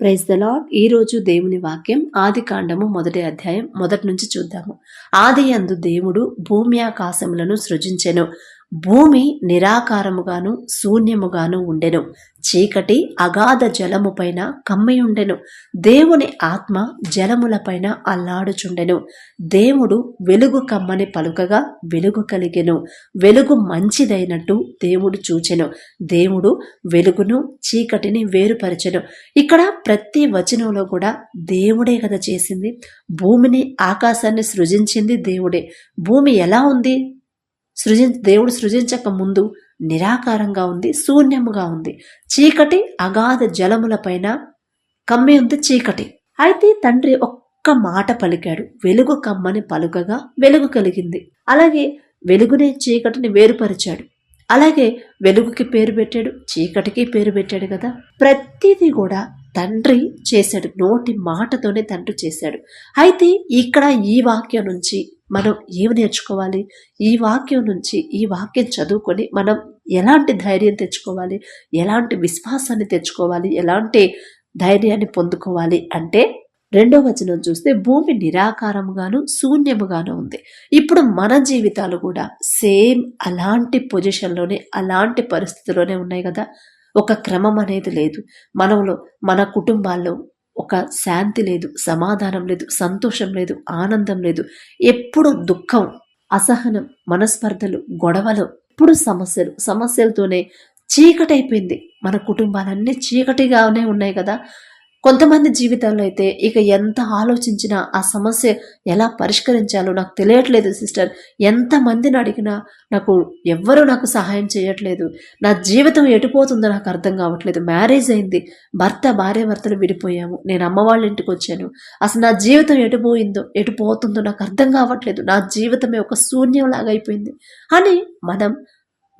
Praise the lord ఈరోజు దేవుని వాక్యం ఆది కాండము మొదటి అధ్యాయం మొదటి నుంచి చూద్దాము. ఆది అందు దేవుడు భూమి ఆకాశములను సృజించెను. భూమి నిరాకారముగాను శూన్యముగాను ఉండెను. చీకటి అగాధ జలముపైన కమ్మియుండెను. దేవుని ఆత్మ జలములపైన అల్లాడుచుండెను. దేవుడు వెలుగు కమ్మని పలుకగా వెలుగు కలిగెను. వెలుగు మంచిదైనట్టు దేవుడు చూచెను. దేవుడు వెలుగును చీకటిని వేరుపరచెను. ఇక్కడ ప్రతి వచనంలో కూడా దేవుడే కదా చేసింది. భూమిని ఆకాశాన్ని సృజించింది దేవుడే. భూమి ఎలా ఉంది? సృజి దేవుడు సృజించక ముందు నిరాకారంగా ఉంది శూన్యముగా ఉంది. చీకటి అగాధ జలములపైన కమ్మి ఉంది చీకటి. అయితే తండ్రి ఒక్క మాట పలికాడు వెలుగు కమ్మని పలుకగా వెలుగు కలిగింది. అలాగే వెలుగునే చీకటిని వేరుపరిచాడు. అలాగే వెలుగుకి పేరు పెట్టాడు చీకటికి పేరు పెట్టాడు కదా. ప్రతిదీ కూడా తండ్రి చేశాడు నోటి మాటతోనే తండ్రి చేశాడు. అయితే ఇక్కడ ఈ వాక్యం నుంచి మనం ఏమి నేర్చుకోవాలి? ఈ వాక్యం నుంచి ఈ వాక్యం చదువుకొని మనం ఎలాంటి ధైర్యం తెచ్చుకోవాలి? ఎలాంటి విశ్వాసాన్ని తెచ్చుకోవాలి? ఎలాంటి ధైర్యాన్ని పొందుకోవాలి అంటే రెండో వచనం చూస్తే భూమి నిరాకారముగాను శూన్యముగాను ఉంది. ఇప్పుడు మన జీవితాలు కూడా సేమ్ అలాంటి పొజిషన్లోనే అలాంటి పరిస్థితిలోనే ఉన్నాయి కదా? ఒక క్రమం అనేది లేదు. మనలో మన కుటుంబాల్లో ఒక శాంతి లేదు సమాధానం లేదు సంతోషం లేదు ఆనందం లేదు ఎప్పుడు దుఃఖం అసహనం మనస్పర్ధలు గొడవలు ఎప్పుడు సమస్యలు సమస్యలతోనే చీకటైపోయింది. మన కుటుంబాలన్నీ చీకటిగానే ఉన్నాయి కదా. కొంతమంది జీవితాల్లో అయితే ఇక ఎంత ఆలోచించినా ఆ సమస్య ఎలా పరిష్కరించాలో నాకు తెలియట్లేదు సిస్టర్. ఎంతమందిని అడిగినా నాకు ఎవ్వరూ నాకు సహాయం చేయట్లేదు. నా జీవితం ఎటుపోతుందో నాకు అర్థం కావట్లేదు. మ్యారేజ్ అయింది. భర్త భార్య భర్తలు విడిపోయాము. నేను అమ్మ వాళ్ళ ఇంటికి వచ్చాను. అసలు నా జీవితం ఎటుపోయిందో ఎటుపోతుందో నాకు అర్థం కావట్లేదు. నా జీవితమే ఒక శూన్యంలాగా అయిపోయింది. అని మనం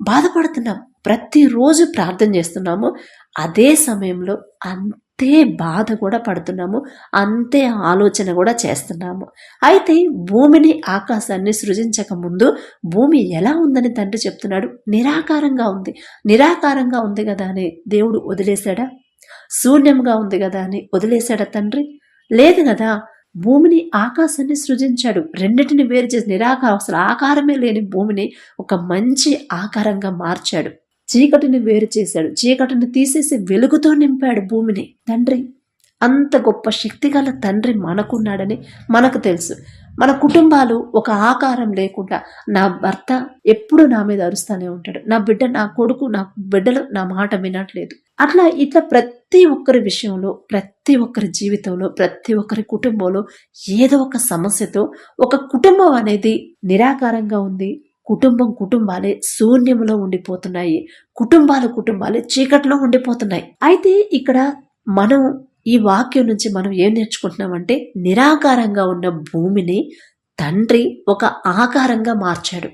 బాధపడుతున్నాం. ప్రతిరోజు ప్రార్థన చేస్తున్నాము. అదే సమయంలో అంత అంతే బాధ కూడా పడుతున్నాము అంతే ఆలోచన కూడా చేస్తున్నాము. అయితే భూమిని ఆకాశాన్ని సృజించక ముందు భూమి ఎలా ఉందని తండ్రి చెప్తున్నాడు. నిరాకారంగా ఉంది. నిరాకారంగా ఉంది కదా అని దేవుడు వదిలేశాడా? శూన్యంగా ఉంది కదా అని వదిలేశాడా తండ్రి? లేదు కదా భూమిని ఆకాశాన్ని సృజించాడు. రెండింటిని వేరు చేసి నిరాకారం అసలు ఆకారమే లేని భూమిని ఒక మంచి ఆకారంగా మార్చాడు. చీకటిని వేరు చేశాడు. చీకటిని తీసేసి వెలుగుతో నింపాడు భూమిని. తండ్రి అంత గొప్ప శక్తిగల తండ్రి మనకున్నాడని మనకు తెలుసు. మన కుటుంబాలు ఒక ఆకారం లేకుండా నా భర్త ఎప్పుడు నా మీద అరుస్తూనే ఉంటాడు. నా బిడ్డ నా కొడుకు నా బిడ్డలు నా మాట వినట్లేదు. అట్లా ఇట్లా ప్రతి ఒక్కరి విషయంలో ప్రతి ఒక్కరి జీవితంలో ప్రతి ఒక్కరి కుటుంబంలో ఏదో ఒక సమస్యతో ఒక కుటుంబం అనేది నిరాకారంగా ఉంది. కుటుంబం కుటుంబాలే శూన్యంలో ఉండిపోతున్నాయి. కుటుంబాలు కుటుంబాలే చీకట్లో ఉండిపోతున్నాయి. అయితే ఇక్కడ మనం ఈ వాక్యం నుంచి మనం ఏం నేర్చుకుంటున్నామంటే నిరాకారంగా ఉన్న భూమిని తండ్రి ఒక ఆకారంగా మార్చాడు.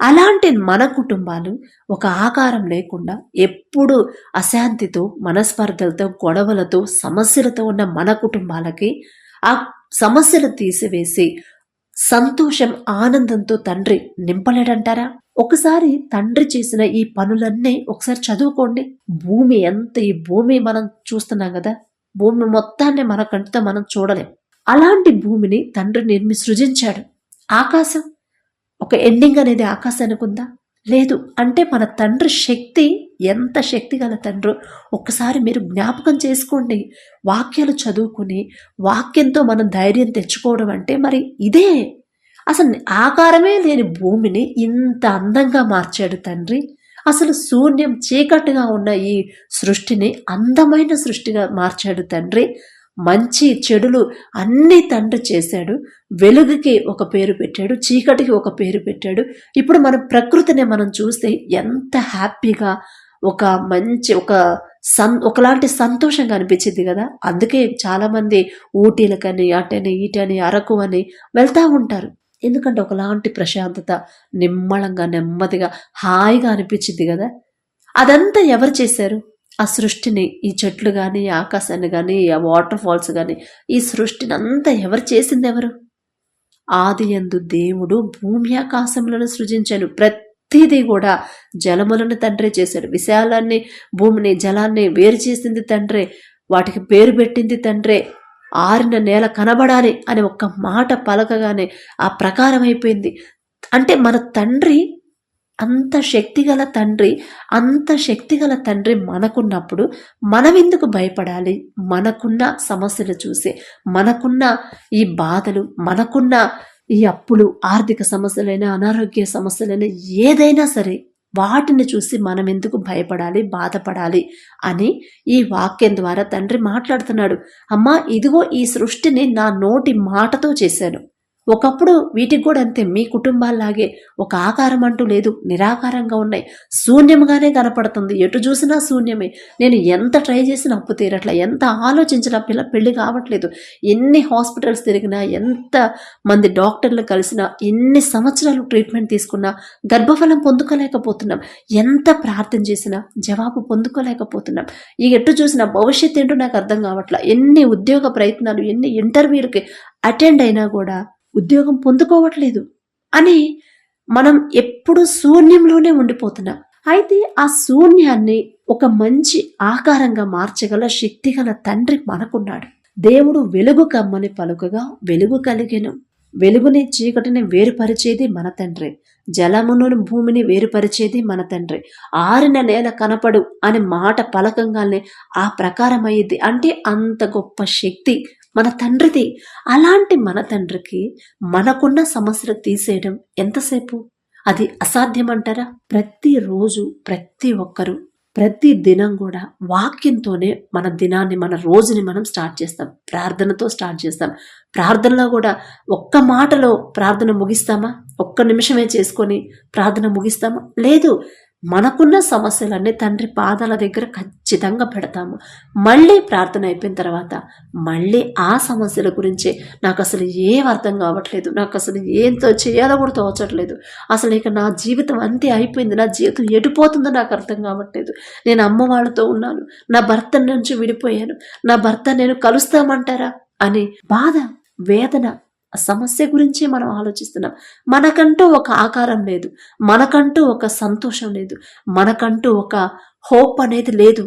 అలాంటి మన కుటుంబాలు ఒక ఆకారం లేకుండా ఎప్పుడు అశాంతితో మనస్పర్ధలతో గొడవలతో సమస్యలతో ఉన్న మన కుటుంబాలకి ఆ సమస్యలు తీసివేసి సంతోషం ఆనందంతో తండ్రి నింపలేడంటారా? ఒకసారి తండ్రి చేసిన ఈ పనులన్నీ ఒకసారి చదువుకోండి. భూమి ఎంత ఈ భూమి మనం చూస్తున్నాం కదా భూమి మొత్తాన్ని మన కంటితో మనం చూడలేం. అలాంటి భూమిని తండ్రి నిర్మి సృజించాడు. ఆకాశం ఒక ఎండింగ్ అనేది ఆకాశానికి ఉందా? లేదు. అంటే మన తండ్రి శక్తి ఎంత శక్తి గల తండ్రో ఒక్కసారి మీరు జ్ఞాపకం చేసుకోండి. వాక్యాలు చదువుకుని వాక్యంతో మనం ధైర్యం తెచ్చుకోవడం అంటే మరి ఇదే. అసలు ఆకారమే లేని భూమిని ఇంత అందంగా మార్చాడు తండ్రి. అసలు శూన్యం చీకటిగా ఉన్న ఈ సృష్టిని అందమైన సృష్టిగా మార్చాడు తండ్రి. మంచి చెడులు అన్నీ తండ్రి చేశాడు. వెలుగుకి ఒక పేరు పెట్టాడు. చీకటికి ఒక పేరు పెట్టాడు. ఇప్పుడు మన ప్రకృతిని మనం చూస్తే ఎంత హ్యాపీగా ఒక మంచి ఒక సన్ ఒకలాంటి సంతోషంగా అనిపించింది కదా. అందుకే చాలామంది ఊటీలకని అటని ఇటని అరకు అని వెళ్తూ ఉంటారు. ఎందుకంటే ఒకలాంటి ప్రశాంతత నిమ్మళంగా నెమ్మదిగా హాయిగా అనిపించింది కదా. అదంతా ఎవరు చేశారు? ఆ సృష్టిని ఈ చెట్లు కానీ ఈ ఆకాశాన్ని కానీ ఆ వాటర్ ఫాల్స్ కానీ ఈ సృష్టిని అంతా ఎవరు చేసింది ఎవరు? ఆది ఎందు దేవుడు భూమి ఆకాశములను సృజించాను ప్రతిదీ కూడా జలములను తండ్రి చేశాడు. విశాలాన్ని భూమిని జలాన్ని వేరు చేసింది తండ్రే. వాటికి పేరు పెట్టింది తండ్రే. ఆరిన నేల కనబడాలి అనే ఒక్క మాట పలకగానే ఆ ప్రకారం అయిపోయింది. అంటే మన తండ్రి అంత శక్తిగల తండ్రి అంత శక్తిగల తండ్రి మనకున్నప్పుడు మనమెందుకు భయపడాలి? మనకున్న సమస్యలు చూసి మనకున్న ఈ బాధలు మనకున్న ఈ అప్పులు ఆర్థిక సమస్యలైనా అనారోగ్య సమస్యలైనా ఏదైనా సరే వాటిని చూసి మనం ఎందుకు భయపడాలి బాధపడాలి అని ఈ వాక్యం ద్వారా తండ్రి మాట్లాడుతున్నాడు. అమ్మా ఇదిగో ఈ సృష్టిని నా నోటి మాటతో చేశాను. ఒకప్పుడు వీటికి కూడా అంతే మీ కుటుంబాల్లాగే ఒక ఆకారం అంటూ లేదు నిరాకారంగా ఉన్నాయి. శూన్యంగానే కనపడుతుంది. ఎటు చూసినా శూన్యమే. నేను ఎంత ట్రై చేసినా అప్పు తీరట్లా ఎంత ఆలోచించినా పిల్ల పెళ్ళి కావట్లేదు. ఎన్ని హాస్పిటల్స్ తిరిగినా ఎంత మంది డాక్టర్లు కలిసినా ఎన్ని సంవత్సరాలు ట్రీట్మెంట్ తీసుకున్నా గర్భఫలం పొందుకోలేకపోతున్నాం. ఎంత ప్రార్థన చేసినా జవాబు పొందుకోలేకపోతున్నాం. ఈ ఎటు చూసినా భవిష్యత్ ఏంటో నాకు అర్థం కావట్లా. ఎన్ని ఉద్యోగ ప్రయత్నాలు ఎన్ని ఇంటర్వ్యూలకి అటెండ్ అయినా కూడా ఉద్యోగం పొందుకోవట్లేదు అని మనం ఎప్పుడు శూన్యంలోనే ఉండిపోతున్నాం. అయితే ఆ శూన్యాన్ని ఒక మంచి ఆకారంగా మార్చగల శక్తి గల తండ్రి మనకున్నాడు. దేవుడు వెలుగు కమ్మని పలుకగా వెలుగు కలిగెను. వెలుగుని చీకటిని వేరుపరిచేది మన తండ్రి. జలమును భూమిని వేరుపరిచేది మన తండ్రి. ఆరిన నేల కనపడు అనే మాట పలకంగానే ఆ ప్రకారం అంటే అంత గొప్ప శక్తి మన తండ్రిది. అలాంటి మన తండ్రికి మనకున్న సమస్యలు తీసేయడం ఎంతసేపు? అది అసాధ్యమంటారా? ప్రతిరోజు ప్రతి ఒక్కరూ ప్రతి దినం కూడా వాక్యంతోనే మన దినాన్ని మన రోజుని మనం స్టార్ట్ చేస్తాం. ప్రార్థనతో స్టార్ట్ చేస్తాం. ప్రార్థనలో కూడా ఒక్క మాటలో ప్రార్థన ముగిస్తామా? ఒక్క నిమిషమే చేసుకొని ప్రార్థన ముగిస్తామా? లేదు మనకున్న సమస్యలన్నీ తండ్రి పాదాల దగ్గర ఖచ్చితంగా పెడతాము. మళ్ళీ ప్రార్థన అయిపోయిన తర్వాత మళ్ళీ ఆ సమస్యల గురించే నాకు అసలు ఏం అర్థం కావట్లేదు. నాకు అసలు ఏంతో చేయాలో కూడా తోచట్లేదు. అసలు ఇక నా జీవితం అంతే అయిపోయింది. నా జీవితం ఎడిపోతుందో నాకు అర్థం కావట్లేదు. నేను అమ్మ వాళ్ళతో ఉన్నాను. నా భర్త నుంచి విడిపోయాను. నా భర్త నేను కలుస్తామంటారా? అని బాధ వేదన సమస్య గురించే మనం ఆలోచిస్తున్నాం. మనకంటూ ఒక ఆకారం లేదు. మనకంటూ ఒక సంతోషం లేదు. మనకంటూ ఒక హోప్ అనేది లేదు.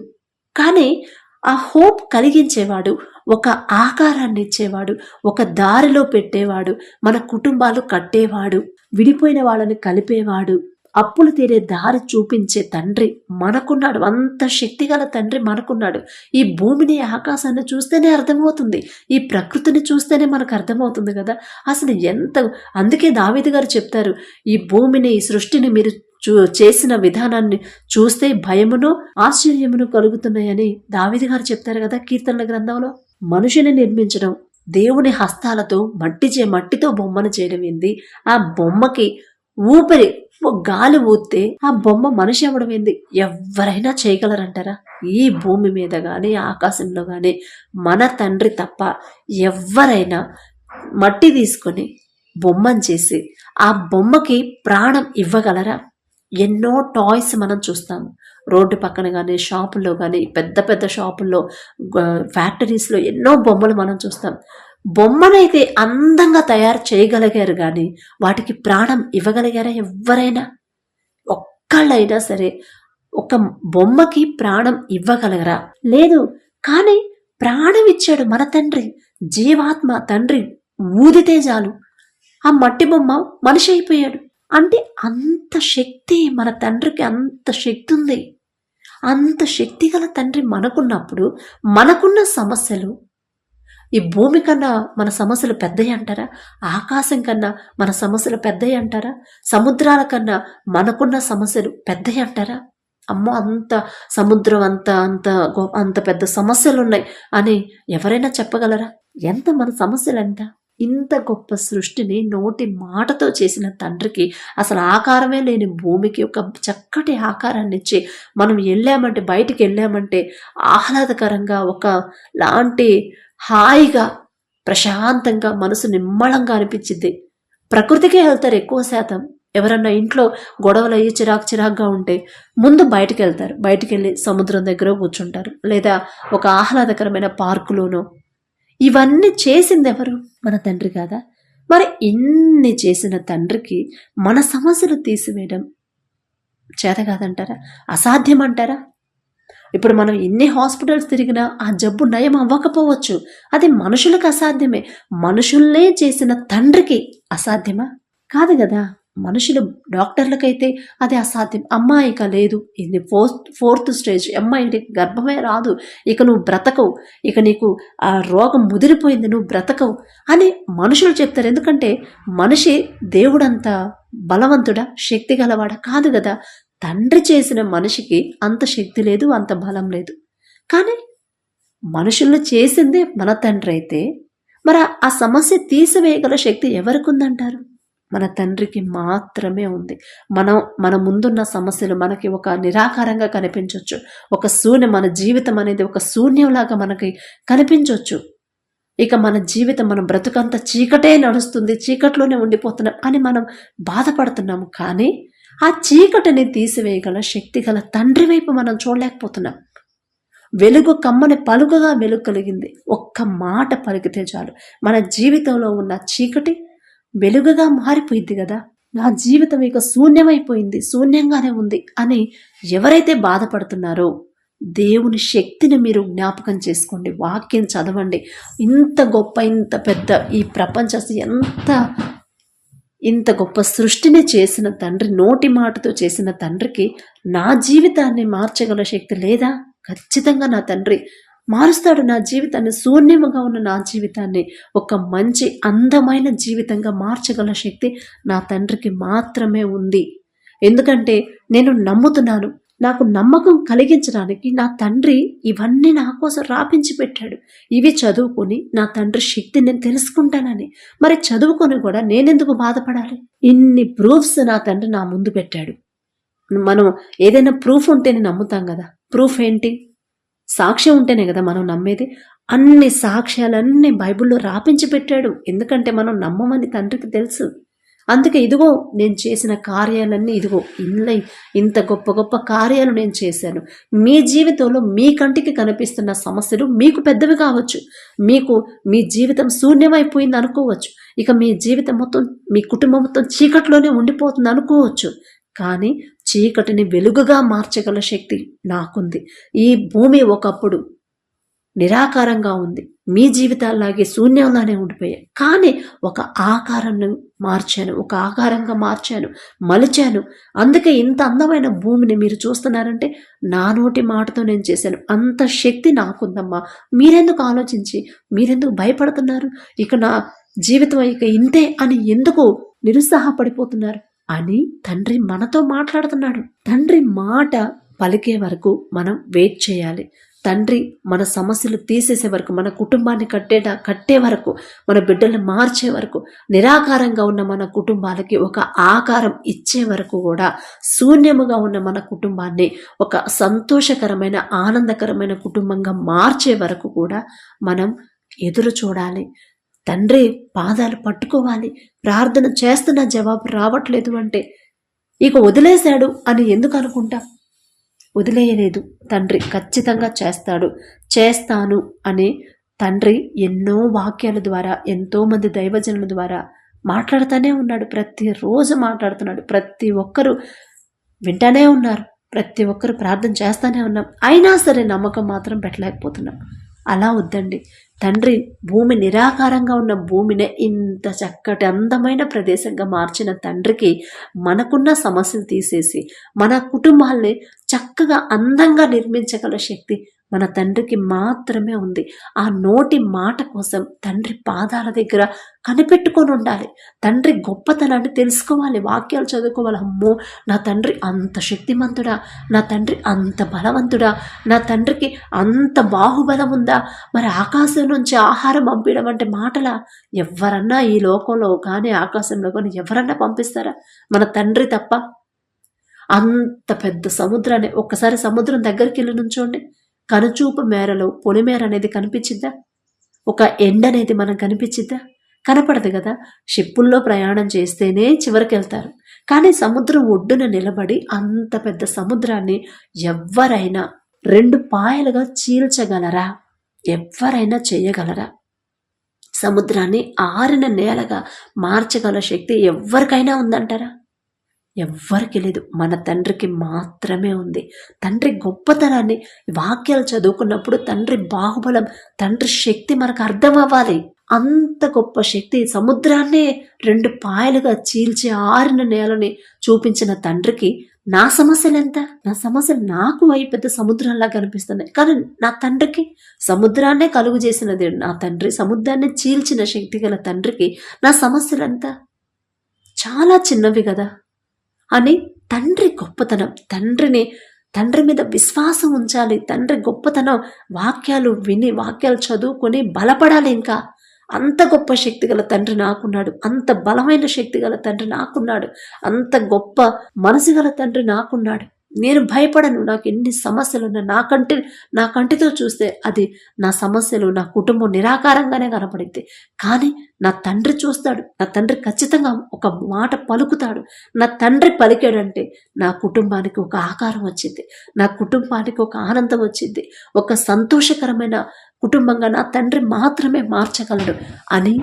కానీ ఆ హోప్ కలిగించేవాడు ఒక ఆకారాన్ని ఇచ్చేవాడు ఒక దారిలో పెట్టేవాడు మన కుటుంబాలు కట్టేవాడు విడిపోయిన వాళ్ళని కలిపేవాడు. అప్పులు తీరే దారి చూపించే తండ్రి మనకున్నాడు. అంత శక్తిగల తండ్రి మనకున్నాడు. ఈ భూమిని ఆకాశాన్ని చూస్తేనే అర్థమవుతుంది. ఈ ప్రకృతిని చూస్తేనే మనకు అర్థమవుతుంది కదా. అసలు ఎంత అందుకే దావేది గారు చెప్తారు ఈ భూమిని ఈ సృష్టిని మీరు చూ చేసిన విధానాన్ని చూస్తే భయమును ఆశ్చర్యమును కలుగుతున్నాయని దావేది గారు చెప్తారు కదా కీర్తనల గ్రంథంలో. మనుషుని నిర్మించడం దేవుని హస్తాలతో మట్టి చే మట్టితో బొమ్మను చేయడం ఏంది? ఆ బొమ్మకి ఊపిరి ఓ గాలి ఊస్తే ఆ బొమ్మ మనిషి అవ్వడం ఏంది? ఎవరైనా చేయగలరంటారా? ఈ భూమి మీద కానీ ఆకాశంలో కానీ మన తండ్రి తప్ప ఎవరైనా మట్టి తీసుకొని బొమ్మను చేసి ఆ బొమ్మకి ప్రాణం ఇవ్వగలరా? ఎన్నో టాయ్స్ మనం చూస్తాము రోడ్డు పక్కన కానీ షాపుల్లో కానీ పెద్ద పెద్ద షాపుల్లో ఫ్యాక్టరీస్లో ఎన్నో బొమ్మలు మనం చూస్తాం. బొమ్మనైతే అందంగా తయారు చేయగలిగారు కానీ వాటికి ప్రాణం ఇవ్వగలిగారా ఎవరైనా ఒక్కళ్ళైనా సరే ఒక బొమ్మకి ప్రాణం ఇవ్వగలగరా లేదు కానీ ప్రాణం ఇచ్చాడు మన తండ్రి జీవాత్మ తండ్రి ఊదితే చాలు. ఆ మట్టి బొమ్మ మనిషి అయిపోయాడు. అంటే అంత శక్తి మన తండ్రికి అంత శక్తి ఉంది. అంత శక్తి గల తండ్రి మనకున్నప్పుడు మనకున్న సమస్యలు ఈ భూమి కన్నా మన సమస్యలు పెద్దవి అంటారా? ఆకాశం కన్నా మన సమస్యలు పెద్దవి అంటారా? సముద్రాల కన్నా మనకున్న సమస్యలు పెద్దవి అంటారా? అమ్మో అంత సముద్రం అంత అంత అంత పెద్ద సమస్యలు ఉన్నాయి అని ఎవరైనా చెప్పగలరా? ఎంత మన సమస్యలు ఎంత ఇంత గొప్ప సృష్టిని నోటి మాటతో చేసిన తండ్రికి అసలు ఆకారమే లేని భూమికి ఒక చక్కటి ఆకారాన్ని ఇచ్చి మనం వెళ్ళామంటే బయటికి వెళ్ళామంటే ఆహ్లాదకరంగా ఒక లాంటి హాయిగా ప్రశాంతంగా మనసు నిమ్మళంగా అనిపించింది. ప్రకృతికే వెళ్తారు ఎక్కువ శాతం. ఎవరన్నా ఇంట్లో గొడవలు అయ్యి చిరాకు చిరాకుగా ఉంటే ముందు బయటికి వెళ్తారు బయటికి వెళ్ళి సముద్రం దగ్గర కూర్చుంటారు. లేదా ఒక ఆహ్లాదకరమైన పార్కులోనో. ఇవన్నీ చేసింది ఎవరు మన తండ్రి కాదా? మరి ఇన్ని చేసిన తండ్రికి మన సమస్యలు తీసివేయడం చేత కాదంటారా? అసాధ్యం అంటారా ఇప్పుడు మనం ఎన్ని హాస్పిటల్స్ తిరిగినా ఆ జబ్బు నయం అవ్వకపోవచ్చు. అది మనుషులకు అసాధ్యమే. మనుషుల్నే చేసిన తండ్రికి అసాధ్యమా? కాదు కదా. మనుషులు డాక్టర్లకైతే అది అసాధ్యం. అమ్మాయిక లేదు. ఇది ఫోర్త్ ఫోర్త్ స్టేజ్. అమ్మాయి గర్భమే రాదు. ఇక నువ్వు బ్రతకవు. ఇక నీకు ఆ రోగం ముదిరిపోయింది. నువ్వు బ్రతకవు అని మనుషులు చెప్తారు. ఎందుకంటే మనిషి దేవుడంత బలవంతుడా? శక్తి గలవాడా? కాదు కదా. తండ్రి చేసిన మనిషికి అంత శక్తి లేదు అంత బలం లేదు. కానీ మనుషులను చేసిందే మన తండ్రి అయితే మరి ఆ సమస్య తీసివేయగల శక్తి ఎవరికి ఉందంటారు మన తండ్రికి మాత్రమే ఉంది. మనం మన ముందున్న సమస్యలు మనకి ఒక నిరాకారంగా కనిపించవచ్చు ఒక శూన్యం మన జీవితం అనేది ఒక శూన్యంలాగా మనకి కనిపించవచ్చు ఇక మన జీవితం మన బ్రతుకంతా చీకటే నడుస్తుంది చీకట్లోనే ఉండిపోతున్నాం అని మనం బాధపడుతున్నాము. కానీ ఆ చీకటిని తీసివేయగల శక్తి గల తండ్రి వైపు మనం చూడలేకపోతున్నాం. వెలుగు కమ్మని పలుకగా వెలుగు కలిగింది ఒక్క మాట పలికితే చాలు. మన జీవితంలో ఉన్న చీకటి వెలుగుగా మారిపోయింది కదా. నా జీవితం ఇక శూన్యమైపోయింది శూన్యంగానే ఉంది అని ఎవరైతే బాధపడుతున్నారో దేవుని శక్తిని మీరు జ్ఞాపకం చేసుకోండి వాక్యం చదవండి. ఇంత గొప్ప ఇంత పెద్ద ఈ ప్రపంచ ఎంత ఇంత గొప్ప సృష్టిని చేసిన తండ్రి నోటి మాటతో చేసిన తండ్రికి నా జీవితాన్ని మార్చగల శక్తి లేదా? ఖచ్చితంగా నా తండ్రి మారుస్తాడు. నా జీవితాన్ని శూన్యముగా ఉన్న నా జీవితాన్ని ఒక మంచి అందమైన జీవితంగా మార్చగల శక్తి నా తండ్రికి మాత్రమే ఉంది. ఎందుకంటే నేను నమ్ముతున్నాను నాకు నమ్మకం కలిగించడానికి నా తండ్రి ఇవన్నీ నా కోసం రాపించి పెట్టాడు. ఇవి చదువుకొని నా తండ్రి శక్తి నేను తెలుసుకుంటానని. మరి చదువుకొని కూడా నేనెందుకు బాధపడాలి? ఇన్ని ప్రూఫ్స్ నా తండ్రి నా ముందు పెట్టాడు. మనం ఏదైనా ప్రూఫ్ ఉంటేనే నమ్ముతాం కదా. ప్రూఫ్ ఏంటి? సాక్ష్యం ఉంటేనే కదా మనం నమ్మేది. అన్ని సాక్ష్యాలన్నీ బైబిల్లో రాపించి పెట్టాడు. ఎందుకంటే మనం నమ్మమని తండ్రికి తెలుసు. అందుకే ఇదిగో నేను చేసిన కార్యాలన్నీ ఇదిగో ఇల్ల ఇంత గొప్ప గొప్ప కార్యాలు నేను చేశాను. మీ జీవితంలో మీ కంటికి కనిపిస్తున్న సమస్యలు మీకు పెద్దవి కావచ్చు. మీకు మీ జీవితం శూన్యమైపోయింది అనుకోవచ్చు. ఇక మీ జీవితం మొత్తం మీ కుటుంబం మొత్తం చీకట్లోనే ఉండిపోతుంది అనుకోవచ్చు. కానీ చీకటిని వెలుగుగా మార్చగల శక్తి నాకుంది. ఈ భూమి ఒకప్పుడు నిరాకారంగా ఉంది. మీ జీవితాల్లాగే శూన్యంలానే ఉండిపోయాయి. కానీ ఒక ఆకారాన్ని మార్చాను ఒక ఆకారంగా మార్చాను మలిచాను. అందుకే ఇంత అందమైన భూమిని మీరు చూస్తున్నారంటే నా నోటి మాటతో నేను చేశాను. అంత శక్తి నాకుందమ్మా. మీరెందుకు ఆలోచించి మీరెందుకు భయపడుతున్నారు? ఇక నా జీవితం ఇక ఇంతే అని ఎందుకు నిరుత్సాహపడిపోతున్నారు? అని తండ్రి మనతో మాట్లాడుతున్నాడు. తండ్రి మాట పలికే వరకు మనం వెయిట్ చేయాలి. తండ్రి మన సమస్యలు తీసేసే వరకు మన కుటుంబాన్ని కట్టేట కట్టే వరకు మన బిడ్డల్ని మార్చే వరకు నిరాకారంగా ఉన్న మన కుటుంబాలకి ఒక ఆకారం ఇచ్చే వరకు కూడా శూన్యముగా ఉన్న మన కుటుంబాన్ని ఒక సంతోషకరమైన ఆనందకరమైన కుటుంబంగా మార్చే వరకు కూడా మనం ఎదురు చూడాలి. తండ్రి పాదాలు పట్టుకోవాలి. ప్రార్థన చేస్తున్న జవాబు రావట్లేదు అంటే ఇక వదిలేశాడు అని ఎందుకు అనుకుంటాం? వదిలేయలేదు. తండ్రి ఖచ్చితంగా చేస్తాడు. చేస్తాను అని తండ్రి ఎన్నో వాక్యాల ద్వారా ఎంతోమంది దైవజనుల ద్వారా మాట్లాడుతూనే ఉన్నాడు. ప్రతిరోజు మాట్లాడుతున్నాడు. ప్రతి ఒక్కరూ వింటానే ఉన్నారు. ప్రతి ఒక్కరు ప్రార్థన చేస్తూనే ఉన్నాం. అయినా సరే నమ్మకం మాత్రం పెట్టలేకపోతున్నాం. అలా వద్దండి. తండ్రి భూమి నిరాకారంగా ఉన్న భూమిని ఇంత చక్కటి అందమైన ప్రదేశంగా మార్చిన తండ్రికి మనకున్న సమస్యలు తీసేసి మన కుటుంబాల్ని చక్కగా అందంగా నిర్మించగల శక్తి మన తండ్రికి మాత్రమే ఉంది. ఆ నోటి మాట కోసం తండ్రి పాదాల దగ్గర కనిపెట్టుకొని ఉండాలి. తండ్రి గొప్పతనాన్ని తెలుసుకోవాలి. వాక్యాలు చదువుకోవాలి. అమ్మో నా తండ్రి అంత శక్తిమంతుడా? నా తండ్రి అంత బలవంతుడా? నా తండ్రికి అంత బాహుబలం ఉందా? మరి ఆకాశం నుంచి ఆహారం పంపించడం అంటే మాటలా? ఎవరన్నా ఈ లోకంలో కానీ ఆకాశంలో కానీ ఎవరన్నా పంపిస్తారా? మన తండ్రి తప్ప? అంత పెద్ద సముద్రాన్ని ఒక్కసారి సముద్రం దగ్గరికి వెళ్ళి నుంచోండి. కనుచూపు మేరలో పొలిమేర అనేది కనిపించిద్దా ఒక ఎండ అనేది మనం కనిపించిద్దా కనపడదు కదా. షిప్పుల్లో ప్రయాణం చేస్తేనే చివరికి వెళ్తారు కానీ సముద్రం ఒడ్డున నిలబడి అంత పెద్ద సముద్రాన్ని ఎవ్వరైనా రెండు పాయలుగా చీల్చగలరా? ఎవరైనా చేయగలరా? సముద్రాన్ని ఆరిన నేలగా మార్చగల శక్తి ఎవరికైనా ఉందంటారా? ఎవ్వరికి లేదు. మన తండ్రికి మాత్రమే ఉంది. తండ్రి గొప్పతనాన్ని వాక్యాలు చదువుకున్నప్పుడు తండ్రి బాహుబలం తండ్రి శక్తి మనకు అర్థం అవ్వాలి. అంత గొప్ప శక్తి సముద్రాన్నే రెండు పాయలుగా చీల్చి ఆరిన నేలని చూపించిన తండ్రికి నా సమస్యలు ఎంత? నా సమస్యలు నాకు అయి పెద్ద సముద్రంలా కనిపిస్తున్నాయి కానీ నా తండ్రికి సముద్రాన్నే కలుగు చేసినది నా తండ్రి సముద్రాన్ని చీల్చిన శక్తి గల తండ్రికి నా సమస్యలు ఎంత? చాలా చిన్నవి కదా. అని తండ్రి గొప్పతనం తండ్రిని తండ్రి మీద విశ్వాసం ఉంచాలి తండ్రి గొప్పతనం వాక్యాలు విని వాక్యాలు చదువుకొని బలపడాలి ఇంకా. అంత గొప్ప శక్తి గల తండ్రి నాకున్నాడు అంత బలమైన శక్తి గల తండ్రి నాకున్నాడు అంత గొప్ప మనసు గల తండ్రి నాకున్నాడు. నేను భయపడను. నాకు ఎన్ని సమస్యలు ఉన్నా నా కంటి నా కంటితో చూస్తే అది నా సమస్యలు నా కుటుంబం నిరాకారంగానే కనపడింది. కానీ నా తండ్రి చూస్తాడు. నా తండ్రి ఖచ్చితంగా ఒక మాట పలుకుతాడు. నా తండ్రి పలికాడంటే నా కుటుంబానికి ఒక ఆకారం వచ్చింది. నా కుటుంబానికి ఒక ఆనందం వచ్చింది. ఒక సంతోషకరమైన కుటుంబంగా నా తండ్రి మాత్రమే మార్చగలడు అని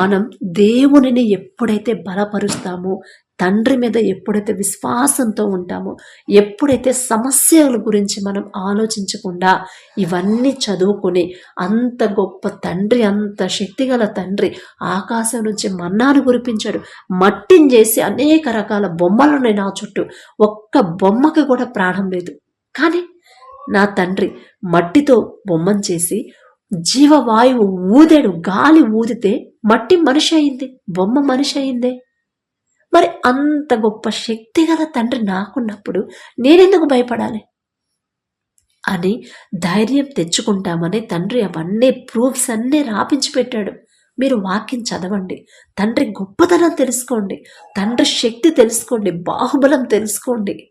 మనం దేవునిని ఎప్పుడైతే బలపరుస్తామో తండ్రి మీద ఎప్పుడైతే విశ్వాసంతో ఉంటామో ఎప్పుడైతే సమస్యల గురించి మనం ఆలోచించకుండా ఇవన్నీ చదువుకొని అంత గొప్ప తండ్రి అంత శక్తిగల తండ్రి ఆకాశం నుంచి మన్నాను కురిపించాడు. మట్టిని చేసి అనేక రకాల బొమ్మలు ఉన్నాయి నా చుట్టూ. ఒక్క బొమ్మకి కూడా ప్రాణం లేదు. కానీ నా తండ్రి మట్టితో బొమ్మను చేసి జీవవాయువు ఊదాడు. గాలి ఊదితే మట్టి మనిషి అయింది బొమ్మ మనిషి అయిందే. మరి అంత గొప్ప శక్తి గల తండ్రి నాకున్నప్పుడు నేనెందుకు భయపడాలి? అని ధైర్యం తెచ్చుకుంటామని తండ్రి అవన్నీ ప్రూఫ్స్ అన్నీ రాపించి పెట్టాడు. మీరు వాక్యం చదవండి. తండ్రి గొప్పతనం తెలుసుకోండి. తండ్రి శక్తి తెలుసుకోండి. బాహుబలం తెలుసుకోండి.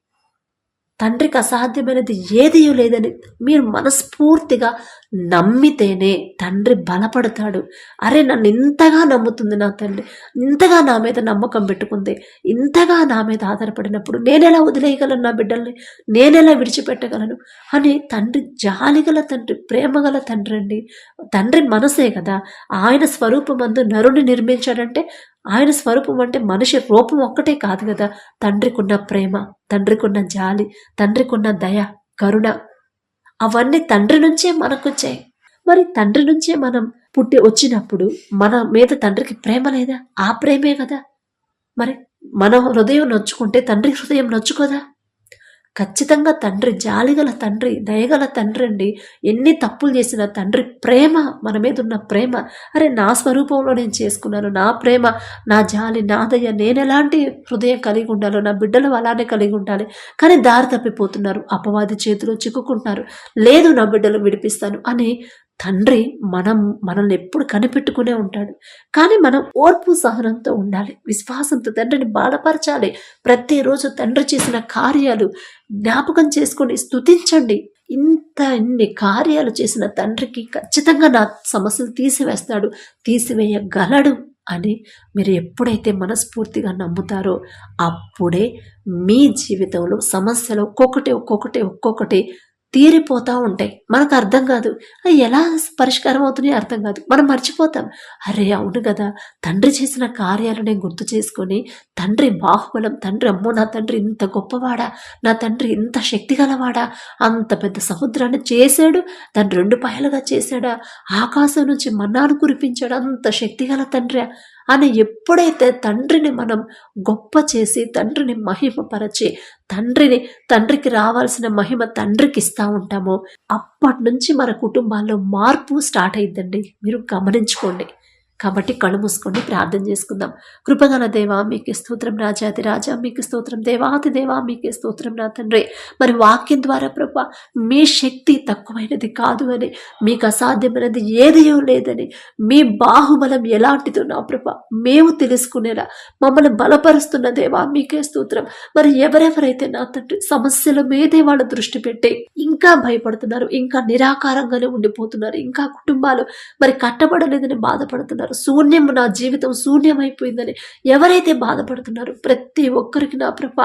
తండ్రికి అసాధ్యమైనది ఏదీ లేదని మీరు మనస్ఫూర్తిగా నమ్మితేనే తండ్రి బలపడతాడు. అరే నన్ను ఇంతగా నమ్ముతుంది నా తండ్రి. ఇంతగా నా మీద నమ్మకం పెట్టుకుంది. ఇంతగా నా మీద ఆధారపడినప్పుడు నేనెలా వదిలేయగలను నా బిడ్డల్ని? నేనెలా విడిచిపెట్టగలను? అని తండ్రి జాలిగల తండ్రి ప్రేమగల తండ్రి అండి తండ్రి మనసే కదా. ఆయన స్వరూపమందు నరుని నిర్మించాడంటే ఆయన స్వరూపం అంటే మనిషి రూపం ఒక్కటే కాదు కదా. తండ్రికున్న ప్రేమ తండ్రికున్న జాలి తండ్రికున్న దయ కరుణ అవన్నీ తండ్రి నుంచే మనకు వచ్చాయి మరి తండ్రి నుంచే మనం పుట్టి వచ్చినప్పుడు మన మీద తండ్రికి ప్రేమ లేదా? ఆ ప్రేమే కదా. మరి మన హృదయం నొచ్చుకుంటే తండ్రి హృదయం నొచ్చుకోదా? ఖచ్చితంగా తండ్రి జాలిగల తండ్రి దయగల తండ్రి అండి. ఎన్ని తప్పులు చేసిన తండ్రి ప్రేమ మన మీద ఉన్న ప్రేమ. అరే నా స్వరూపంలో నేను చేసుకున్నాను నా ప్రేమ నా జాలి నా దయ. నేను ఎలాంటి హృదయం కలిగి ఉండాలో నా బిడ్డలు అలానే కలిగి ఉండాలి. కానీ దారి తప్పిపోతున్నారు అపవాది చేతిలో చిక్కుకుంటున్నారు. లేదు నా బిడ్డలు విడిపిస్తాను అని తండ్రి మనం మనల్ని ఎప్పుడు కనిపెట్టుకునే ఉంటాడు. కానీ మనం ఓర్పు సహనంతో ఉండాలి. విశ్వాసంతో తండ్రిని బాధపరచాలి ప్రతిరోజు తండ్రి చేసిన కార్యాలు జ్ఞాపకం చేసుకొని స్థుతించండి ఇంత ఇన్ని కార్యాలు చేసిన తండ్రికి ఖచ్చితంగా నా సమస్యలు తీసివేస్తాడు. తీసివేయగలడు అని మీరు ఎప్పుడైతే మనస్ఫూర్తిగా నమ్ముతారో అప్పుడే మీ జీవితంలో సమస్యలు ఒక్కొక్కటి ఒక్కొక్కటి ఒక్కొక్కటి తీరిపోతూ ఉంటాయి. మనకు అర్థం కాదు. అవి ఎలా పరిష్కారం అవుతున్నాయో అర్థం కాదు. మనం మర్చిపోతాం. అరే అవును కదా. తండ్రి చేసిన కార్యాలనే గుర్తు చేసుకొని తండ్రి బాహుబలం తండ్రి అమ్మో నా తండ్రి ఇంత గొప్పవాడా? నా తండ్రి ఇంత శక్తి గలవాడా అంత పెద్ద సముద్రాన్ని చేశాడు. తను రెండు పాయలుగా చేశాడా? ఆకాశం నుంచి మన్నాను కురిపించాడు. అంత శక్తిగల తండ్రి. అని ఎప్పుడైతే తండ్రిని మనం గొప్ప చేసి తండ్రిని మహిమపరచి తండ్రిని తండ్రికి రావాల్సిన మహిమ తండ్రికి ఇస్తూ ఉంటామో అప్పటి నుంచి మన కుటుంబాల్లో మార్పు స్టార్ట్ అయిందండి మీరు గమనించుకోండి. కాబట్టి కళ్ళు మూసుకొని ప్రార్థన చేసుకుందాం. కృపగల దేవా మీకే స్తోత్రం రాజాది రాజా మీకు స్తోత్రం దేవాతి దేవా మీకే స్తోత్రం నా తండ్రి. మరి వాక్యం ద్వారా ప్రభా మీ శక్తి తక్కువైనది కాదు అని మీకు అసాధ్యమైనది ఏదియో లేదని మీ బాహుబలం ఎలాంటిదో నా ప్రభ మేము తెలుసుకునేలా మమ్మల్ని బలపరుస్తున్న దేవా మీకే స్తోత్రం. మరి ఎవరెవరైతే నా తండ్రి సమస్యల మీదే వాళ్ళు దృష్టి పెట్టి ఇంకా భయపడుతున్నారు ఇంకా నిరాకారంగానే ఉండిపోతున్నారు ఇంకా కుటుంబాలు మరి కట్టబడలేదని బాధపడుతున్నారు బాధపడుతున్నారు శూన్యం నా జీవితం శూన్యమైపోయిందని ఎవరైతే బాధపడుతున్నారో ప్రతి ఒక్కరికి నా ప్రభ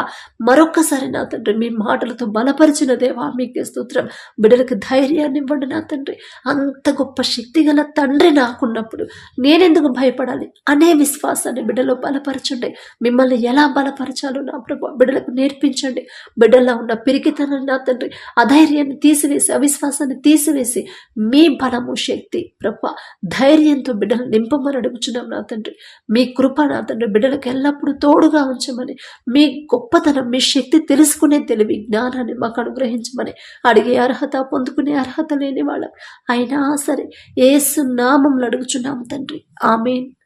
మరొక్కసారి నా తండ్రి మీ మాటలతో బలపరిచిన దేవా మీకే స్తోత్రం. బిడ్డలకు ధైర్యాన్ని ఇవ్వండి నా తండ్రి. అంత గొప్ప శక్తి గల తండ్రి నాకున్నప్పుడు నేనెందుకు భయపడాలి? అనే విశ్వాసాన్ని బిడ్డలో బలపరచండి. మిమ్మల్ని ఎలా బలపరచాలో నా ప్రభు బిడ్డలకు నేర్పించండి. బిడ్డల్లో ఉన్న పిరికితనాన్ని నా తండ్రి అధైర్యాన్ని తీసివేసి అవిశ్వాసాన్ని తీసివేసి మీ బలము శక్తి ప్రభ ధైర్యంతో బిడ్డలు నింపమని అడుగుచున్నాం నా తండ్రి. మీ కృప నా తండ్రి. బిడ్డలకు ఎల్లప్పుడూ తోడుగా ఉంచమని. మీ గొప్పతనం మీ శక్తి తెలుసుకునే తెలివి జ్ఞానాన్ని మాకు అనుగ్రహించమని అడిగే అర్హత పొందుకునే అర్హత లేని వాళ్ళం. అయినా సరే ఏసు నామంలో అడుగుచున్నాం తండ్రి. ఆమెన్.